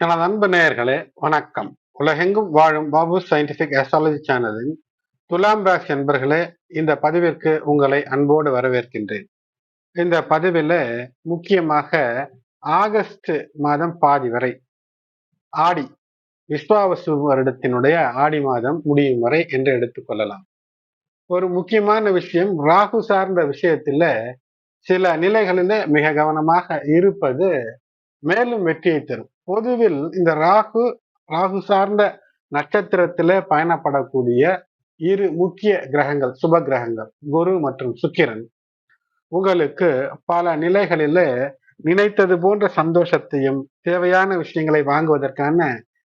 எனது அன்பு நேயர்களே வணக்கம். உலகெங்கும் வாழும் பாபு சயின்டிபிக் அஸ்ட்ராலஜி சேனலின் துலாம் ராசி என்பர்களே இந்த பதிவிற்கு உங்களை அன்போடு வரவேற்கின்றேன். இந்த பதிவில் முக்கியமாக ஆகஸ்ட் மாதம் பாதி வரை ஆடி விஸ்வாவசு வருடத்தினுடைய ஆடி மாதம் முடியும் வரை என்று எடுத்துக்கொள்ளலாம் ஒரு முக்கியமான விஷயம் ராகு சார்ந்த விஷயத்தில் சில நிலைகளில் மிக கவனமாக இருப்பது மேலும் வெற்றியை தரும். பொதுவில் இந்த ராகு ராகு சார்ந்த நட்சத்திரத்தில பயணப்படக்கூடிய இரு முக்கிய கிரகங்கள் சுப கிரகங்கள் குரு மற்றும் சுக்கிரன். உங்களுக்கு பல நிலைகளில நினைத்தது போன்ற சந்தோஷத்தையும் தேவையான விஷயங்களை வாங்குவதற்கான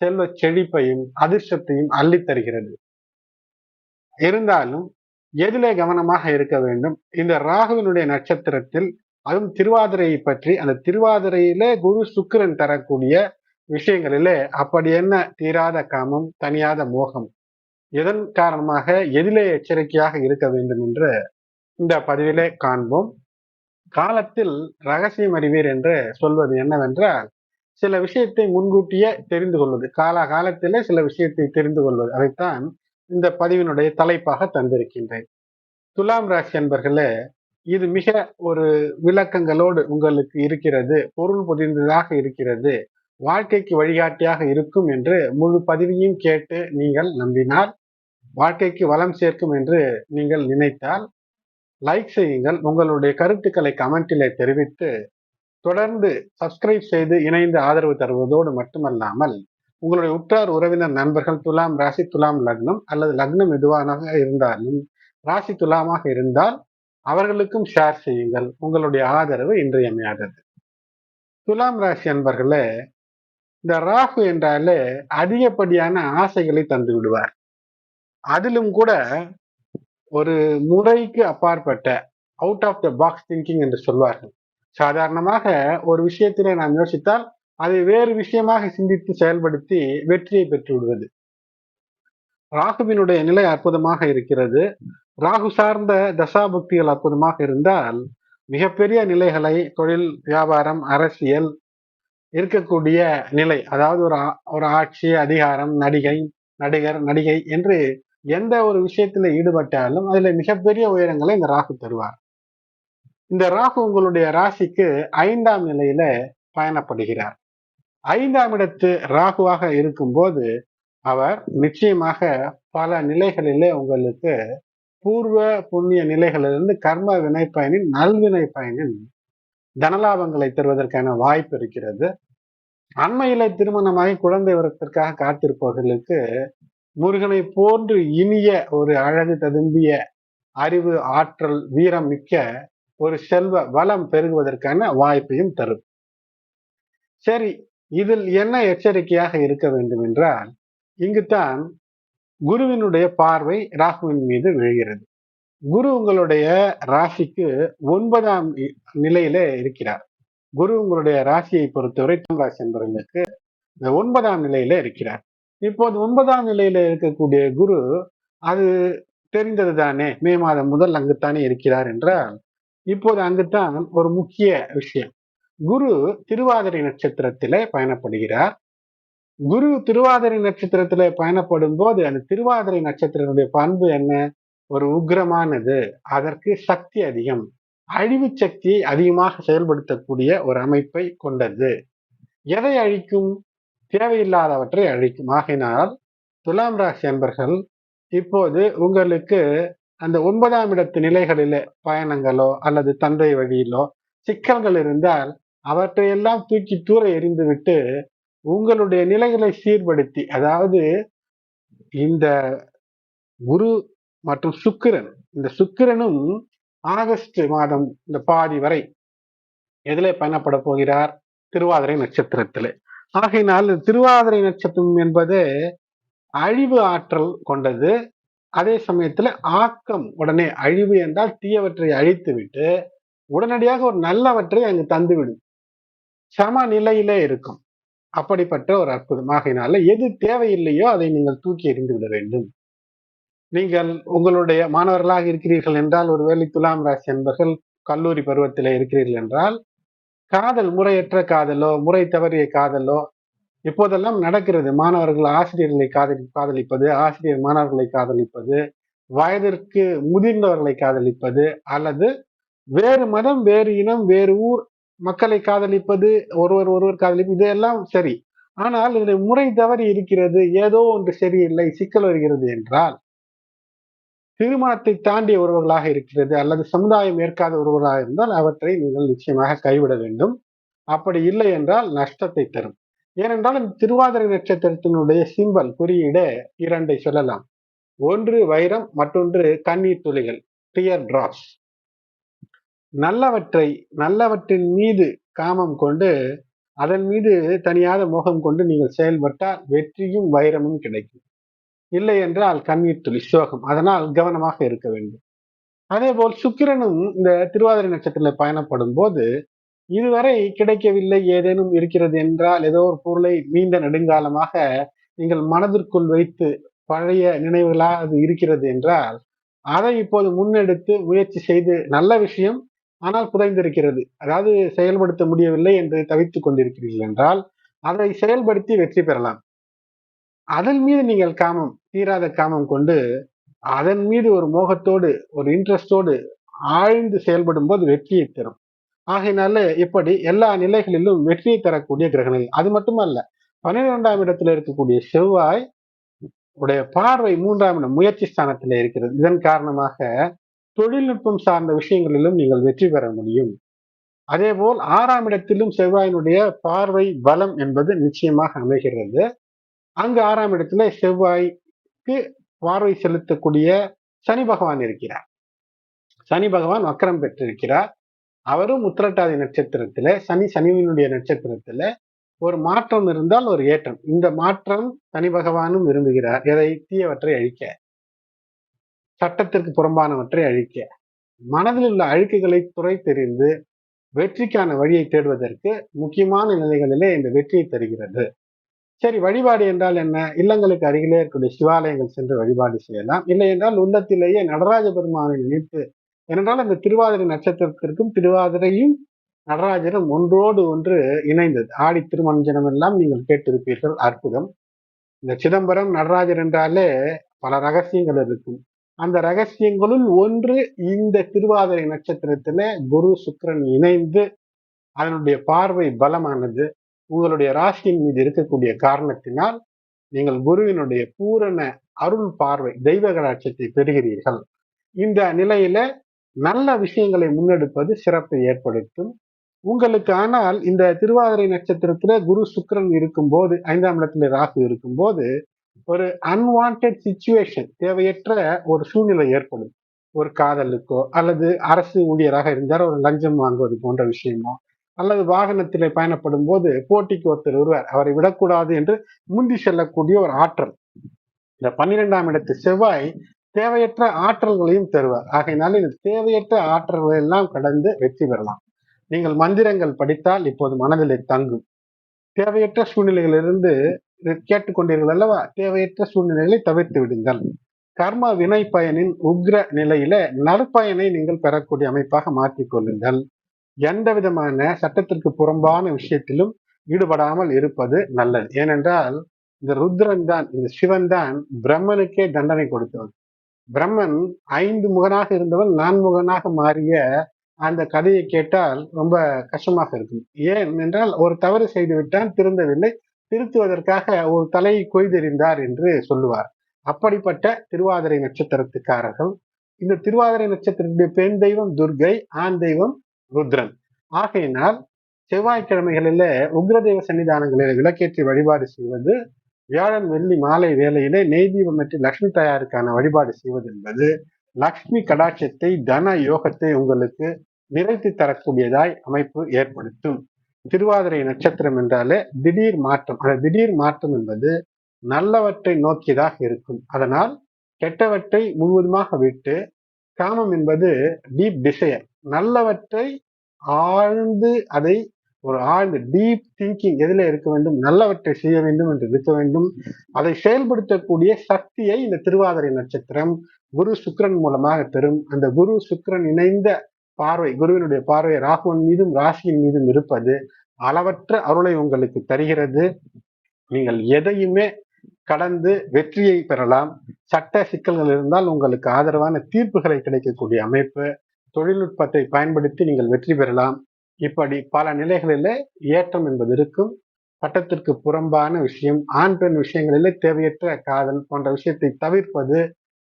செல்வ செழிப்பையும் அதிர்ஷ்டத்தையும் அள்ளி தருகிறது. இருந்தாலும் எதிலே கவனமாக இருக்க வேண்டும். இந்த ராகுவினுடைய நட்சத்திரத்தில் அதுவும் திருவாதிரையை பற்றி அந்த திருவாதிரையிலே குரு சுக்கிரன் தரக்கூடிய விஷயங்களிலே அப்படி என்ன தீராத காமம் தனியாத மோகம் எதன் காரணமாக எதிலே எச்சரிக்கையாக இருக்க வேண்டும் என்று இந்த பதிவிலே காண்போம். காலத்தில் ரகசியம் அறிவீர் என்று சொல்வது என்னவென்றால் சில விஷயத்தை முன்கூட்டியே தெரிந்து கொள்வது கால காலத்திலே சில விஷயத்தை தெரிந்து கொள்வது அதைத்தான் இந்த பதிவினுடைய தலைப்பாக தந்திருக்கின்றேன். துலாம் ராசி என்பர்களே இது மிக ஒரு விளக்கங்களோடு உங்களுக்கு இருக்கிறது. பொருள் புதிந்ததாக இருக்கிறது. வாழ்க்கைக்கு வழிகாட்டியாக இருக்கும் என்று முழு பதிவையும் கேட்டு நீங்கள் நம்பினால் வாழ்க்கைக்கு வளம் சேர்க்கும் என்று நீங்கள் நினைத்தால் லைக் செய்யுங்கள். உங்களுடைய கருத்துக்களை கமெண்டிலே தெரிவித்து தொடர்ந்து சப்ஸ்கிரைப் செய்து இணைந்து ஆதரவு தருவதோடு மட்டுமல்லாமல் உங்களுடைய உற்றார் உறவினர் நண்பர்கள் துலாம் ராசி துலாம் லக்னம் அல்லது லக்னம் எதுவானாக இருந்தாலும் ராசி துலாமாக இருந்தால் அவர்களுக்கும் ஷேர் செய்யுங்கள். உங்களுடைய ஆதரவு இன்றியமையாதது. துலாம் ராசி அன்பர்களே இந்த ராகு என்றாலே அதிகப்படியான ஆசைகளை தந்து விடுவார். அதிலும் கூட ஒரு முறைக்கு அப்பாற்பட்ட out of the box thinking என்று சொல்வார்கள். சாதாரணமாக ஒரு விஷயத்திலே நாம் யோசித்தால் அதை வேறு விஷயமாக சிந்தித்து செயல்படுத்தி வெற்றியை பெற்று விடுவது. ராகுவினுடைய நிலை அற்புதமாக இருக்கிறது. ராகு சார்ந்த தசாபக்திகள் அற்புதமாக இருந்தால் மிகப்பெரிய நிலைகளை தொழில் வியாபாரம் அரசியல் இருக்கக்கூடிய நிலை அதாவது ஒரு ஒரு ஆட்சி அதிகாரம் நடிகை நடிகர் நடிகை என்று எந்த ஒரு விஷயத்துல ஈடுபட்டாலும் அதுல மிகப்பெரிய உயரங்களை இந்த ராகு தருவார். இந்த ராகு உங்களுடைய ராசிக்கு ஐந்தாம் நிலையில பயணப்படுகிறார். ஐந்தாம் இடத்து ராகுவாக இருக்கும்போது அவர் நிச்சயமாக பல நிலைகளிலே உங்களுக்கு பூர்வ புண்ணிய நிலைகளிலிருந்து கர்ம வினை பயனின் நல்வினை பயனின் தனலாபங்களை தருவதற்கான வாய்ப்பு இருக்கிறது. அண்மையில திருமணமாகி குழந்தை வரத்திற்காக காத்திருப்பவர்களுக்கு முருகனை போன்று இனிய ஒரு அழகு ததும்பிய அறிவு ஆற்றல் வீரம் மிக்க ஒரு செல்வ வளம் பெருகுவதற்கான வாய்ப்பையும் தரும். சரி இதில் என்ன எச்சரிக்கையாக இருக்க வேண்டும் என்றால் இங்குதான் குருவினுடைய பார்வை ராகுவின் மீது விழுகிறது. குரு உங்களுடைய ராசிக்கு ஒன்பதாம் நிலையில இருக்கிறார். குரு உங்களுடைய ராசியை பொறுத்தவரை ராசி என்பவர்களுக்கு ஒன்பதாம் நிலையில இருக்கிறார். இப்போது ஒன்பதாம் நிலையில இருக்கக்கூடிய குரு அது தெரிந்தது தானே மே மாதம் முதல் அங்குத்தானே இருக்கிறார் என்றால் இப்போது அங்குத்தான் ஒரு முக்கிய விஷயம். குரு திருவாதிரை நட்சத்திரத்திலே பயணப்படுகிறார். குரு திருவாதிரை நட்சத்திரத்துல பயணப்படும் போது அந்த திருவாதிரை நட்சத்திரனுடைய பண்பு என்ன? ஒரு உக்ரமானது. அதற்கு சக்தி அதிகம். அழிவு சக்தியை அதிகமாக செயல்படுத்தக்கூடிய ஒரு அமைப்பை கொண்டது. எதை அழிக்கும்? தேவையில்லாதவற்றை அழிக்கும். ஆகினால் துலாம் ராசி அன்பர்கள் இப்போது உங்களுக்கு அந்த ஒன்பதாம் இடத்து நிலைகளில பயணங்களோ அல்லது தந்தை வழியிலோ சிக்கல்கள் இருந்தால் அவற்றையெல்லாம் தூக்கி தூர எறிந்துவிட்டு உங்களுடைய நிலைகளை சீர்படுத்தி அதாவது இந்த குரு மற்றும் சுக்கிரன் இந்த சுக்கிரனும் ஆகஸ்ட் மாதம் இந்த பாதி வரை எதிலே பயணப்பட போகிறார் திருவாதிரை நட்சத்திரத்திலே. ஆகையினால் திருவாதிரை நட்சத்திரம் என்பது அழிவு ஆற்றல் கொண்டது. அதே சமயத்துல ஆக்கம் உடனே அழிவு என்றால் தீயவற்றை அழித்து விட்டு உடனடியாக ஒரு நல்லவற்றை அங்கு தந்துவிடும். சம நிலையிலே இருக்கும். அப்படிப்பட்ட ஒரு அற்புதம். ஆகையினால எது தேவையில்லையோ அதை நீங்கள் தூக்கி எறிந்து விட வேண்டும். நீங்கள் உங்களுடைய மாணவர்களாக இருக்கிறீர்கள் என்றால் ஒருவேளை துலாம் ராசி என்பர்கள் கல்லூரி பருவத்தில் இருக்கிறீர்கள் என்றால் காதல் முறையற்ற காதலோ முறை தவறிய காதலோ இப்போதெல்லாம் நடக்கிறது? மாணவர்கள் ஆசிரியர்களை காதலி காதலிப்பது ஆசிரியர் மாணவர்களை காதலிப்பது வயதிற்கு முதிர்ந்தவர்களை காதலிப்பது அல்லது வேறு மதம் வேறு இனம் வேறு ஊர் மக்களை காதலிப்பது ஒருவர் ஒருவர் காதலிப்பது இதெல்லாம் சரி. ஆனால் இதில் முறை தவறி இருக்கிறது ஏதோ ஒன்று சரியில்லை சிக்கல் வருகிறது என்றால் திருமணத்தை தாண்டிய உறவுகளாக இருக்கிறது அல்லது சமுதாயம் ஏற்காத உறவுகளாக இருந்தால் அவற்றை நீங்கள் நிச்சயமாக கைவிட வேண்டும். அப்படி இல்லை என்றால் நஷ்டத்தை தரும். ஏனென்றால் இந்த திருவாதிரை நட்சத்திரத்தினுடைய சிம்பல் குறியீடு இரண்டை சொல்லலாம். ஒன்று வைரம் மற்றொன்று கண்ணீர் துளிகள் டியர் டிராப்ஸ் நல்லவற்றை நல்லவற்றின் மீது காமம் கொண்டு அதன் மீது தனியாத மோகம் கொண்டு நீங்கள் செயல்பட்டால் வெற்றியும் வைரமும் கிடைக்கும். இல்லை என்றால் கண்ணீர் துளி சோகம். அதனால் கவனமாக இருக்க வேண்டும். அதே போல் சுக்கிரனும் இந்த திருவாதிரை நட்சத்திரத்தில் பயணப்படும் போது இதுவரை கிடைக்கவில்லை ஏதேனும் இருக்கிறது என்றால் ஏதோ ஒரு பொருளை நீண்ட நெடுங்காலமாக நீங்கள் மனதிற்குள் வைத்து பழைய நினைவுகளாக அது இருக்கிறது என்றால் அதை இப்போது முன்னெடுத்து முயற்சி செய்து நல்ல விஷயம் ஆனால் புதைந்திருக்கிறது. அதாவது செயல்படுத்த முடியவில்லை என்று தவித்துக் கொண்டிருக்கிறீர்கள் என்றால் அதை செயல்படுத்தி வெற்றி பெறலாம். அதன் மீது நீங்கள் காமம் தீராத காமம் கொண்டு அதன் மீது ஒரு மோகத்தோடு ஒரு இன்ட்ரெஸ்டோடு ஆழ்ந்து செயல்படும் போது வெற்றியை தரும் ஆகையினால இப்படி எல்லா நிலைகளிலும் வெற்றியை தரக்கூடிய கிரகணங்கள் அது மட்டுமல்ல பன்னிரெண்டாம் இடத்துல இருக்கக்கூடிய செவ்வாய் உடைய பார்வை மூன்றாம் இடம் முயற்சி ஸ்தானத்தில் இருக்கிறது. இதன் காரணமாக தொழில்நுட்பம் சார்ந்த விஷயங்களிலும் நீங்கள் வெற்றி பெற முடியும். அதேபோல் ஆறாம் இடத்திலும் செவ்வாயினுடைய பார்வை பலம் என்பது நிச்சயமாக அமைகிறது. அங்கு ஆறாம் இடத்துல செவ்வாய்க்கு பார்வை செலுத்தக்கூடிய சனி பகவான் இருக்கிறார். சனி பகவான் வக்கரம் பெற்றிருக்கிறார். அவரும் உத்திரட்டாதி நட்சத்திரத்துல சனி சனிவினுடைய நட்சத்திரத்துல ஒரு மாற்றம் இருந்தால் ஒரு ஏற்றம். இந்த மாற்றம் சனி பகவானும் விரும்புகிறார். எதை? தீயவற்றை அழிக்க. சட்டத்திற்கு புறம்பானவற்றை அழிக்க. மனதில் உள்ள அழுக்குகளை துறை தெரிந்து வெற்றிக்கான வழியை தேடுவதற்கு முக்கியமான நிலைகளிலே இந்த வெற்றியை தருகிறது. சரி வழிபாடு என்றால் என்ன? இல்லங்களுக்கு அருகிலே இருக்கக்கூடிய சிவாலயங்கள் சென்று வழிபாடு செய்யலாம். இல்லை என்றால் உள்ளத்திலேயே நடராஜ பெருமானை நினைத்து ஏனென்றால் இந்த திருவாதிரை நட்சத்திரத்திற்கும் திருவாதிரையும் நடராஜரும் ஒன்றோடு ஒன்று இணைந்தது. ஆடி திருமஞ்சனம் எல்லாம் நீங்கள் கேட்டிருப்பீர்கள். அற்புதம். இந்த சிதம்பரம் நடராஜர் என்றாலே பல ரகசியங்கள் இருக்கும். அந்த ரகசியங்களுள் ஒன்று இந்த திருவாதிரை நட்சத்திரத்துல குரு சுக்கரன் இணைந்து அதனுடைய பார்வை பலமானது உங்களுடைய ராசியின் மீது இருக்கக்கூடிய காரணத்தினால் நீங்கள் குருவினுடைய பூரண அருள் பார்வை தெய்வ கடாட்சத்தை பெறுகிறீர்கள். இந்த நிலையில நல்ல விஷயங்களை முன்னெடுப்பது சிறப்பை ஏற்படுத்தும். உங்களுக்கு ஆனால் இந்த திருவாதிரை நட்சத்திரத்துல குரு சுக்கரன் இருக்கும் போது ஐந்தாம் இடத்துல ராகு இருக்கும் போது ஒரு அன்வான்ட் சுச்சுவேஷன் தேவையற்ற ஒரு சூழ்நிலை ஏற்படும். ஒரு காதலுக்கோ அல்லது அரசு ஊழியராக இருந்தால் ஒரு லஞ்சம் வாங்குவது போன்ற விஷயமோ அல்லது வாகனத்திலே பயணப்படும் போது போட்டிக்கு ஒருத்தர் ஒருவர் அவரை விடக்கூடாது என்று முந்தி செல்லக்கூடிய ஒரு ஆற்றல். இந்த பன்னிரெண்டாம் இடத்து செவ்வாய் தேவையற்ற ஆற்றல்களையும் தருவார். ஆகையினால இந்த தேவையற்ற ஆற்றல்களை எல்லாம் கடந்து வெற்றி பெறலாம். நீங்கள் மந்திரங்கள் படித்தால் இப்போது மனதிலே தங்கும். தேவையற்ற சூழ்நிலைகளிலிருந்து கேட்டுக்கொண்டீர்கள் அல்லவா? தேவையற்ற சூழ்நிலைகளை தவிர்த்து விடுங்கள். கர்ம வினை பயனின் உக்ர நிலையில நற்பயனை நீங்கள் பெறக்கூடிய அமைப்பாக மாற்றிக்கொள்ளுங்கள் எந்த விதமான சட்டத்திற்கு புறம்பான விஷயத்திலும் ஈடுபடாமல் இருப்பது நல்லது. ஏனென்றால் இந்த ருத்ரன் தான் இந்த சிவன் தான் பிரம்மனுக்கே தண்டனை கொடுத்தவன் பிரம்மன் ஐந்து முகனாக இருந்தவன் நான்முகனாக மாறிய அந்த கதையை கேட்டால் ரொம்ப கஷ்டமாக இருக்கும். ஏன் என்றால் ஒரு தவறு செய்து விட்டால் திருந்தவில்லை. திருத்துவதற்காக ஒரு தலையை கொய்தெறிந்தார் என்று சொல்லுவார். அப்படிப்பட்ட திருவாதிரை நட்சத்திரத்துக்காரர்கள் இந்த திருவாதிரை நட்சத்திரத்துடைய பெண் தெய்வம் துர்கை ஆண் தெய்வம் ருத்ரன். ஆகையினால் செவ்வாய்க்கிழமைகளில உக்ரதெய்வ சன்னிதானங்களில் விளக்கேற்றி வழிபாடு செய்வது வியாழன் வெள்ளி மாலை வேலையிலே நெய் தீபம் மற்றும் லக்ஷ்மி தாயாருக்கான வழிபாடு செய்வது என்பது லக்ஷ்மி கடாட்சத்தை தன யோகத்தை உங்களுக்கு நிறைத்து தரக்கூடியதாய் அமைப்பு ஏற்படுத்தும். திருவாதிரை நட்சத்திரம் என்றாலே திடீர் மாற்றம். அந்த திடீர் மாற்றம் என்பது நல்லவற்றை நோக்கியதாக இருக்கும். அதனால் கெட்டவற்றை முழுவதுமாக விட்டு காமம் என்பது டீப் டிசையர் நல்லவற்றை ஆழ்ந்து அதை ஒரு ஆழ்ந்த டீப் திங்கிங் எதில் இருக்க வேண்டும் நல்லவற்றை செய்ய வேண்டும் என்று இருக்க வேண்டும். அதை செயல்படுத்தக்கூடிய சக்தியை இந்த திருவாதிரை நட்சத்திரம் குரு சுக்கரன் மூலமாக பெறும் அந்த குரு சுக்கரன் இணைந்த பார்வை குருவினுடைய பார்வை ராகுவன் மீதும் ராசியின் மீதும் இருப்பது அளவற்ற அருளை உங்களுக்கு தருகிறது. நீங்கள் எதையுமே கடந்து வெற்றியை பெறலாம். சட்ட சிக்கல்கள் இருந்தால் உங்களுக்கு ஆதரவான தீர்ப்புகளை கிடைக்கக்கூடிய அமைப்பு. தொழில்நுட்பத்தை பயன்படுத்தி நீங்கள் வெற்றி பெறலாம். இப்படி பல நிலைகளில் ஏற்றம் என்பது இருக்கும். சட்டத்திற்கு புறம்பான விஷயம் ஆண் பெண் விஷயங்களிலே தேவையற்ற காதல் போன்ற விஷயத்தை தவிர்ப்பது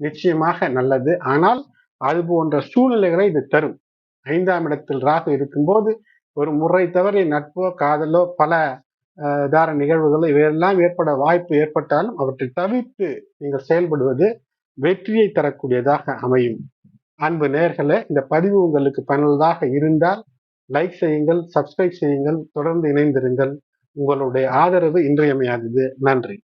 நிச்சயமாக நல்லது. ஆனால் அது போன்ற சூழ்நிலைகளை இது தரும். ஐந்தாம் இடத்தில் ராகு இருக்கும்போது ஒரு முறை தவறி நட்போ காதலோ பல தார நிகழ்வுகளோ இவையெல்லாம் ஏற்பட வாய்ப்பு ஏற்பட்டாலும் அவற்றை தவிர்த்து நீங்கள் செயல்படுவது வெற்றியை தரக்கூடியதாக அமையும். அன்பு நேர்களே இந்த பதிவு உங்களுக்கு பயனுள்ளதாக இருந்தால் லைக் செய்யுங்கள் சப்ஸ்கிரைப் செய்யுங்கள் தொடர்ந்து இணைந்திருங்கள். உங்களுடைய ஆதரவு இன்றியமையாதது. நன்றி.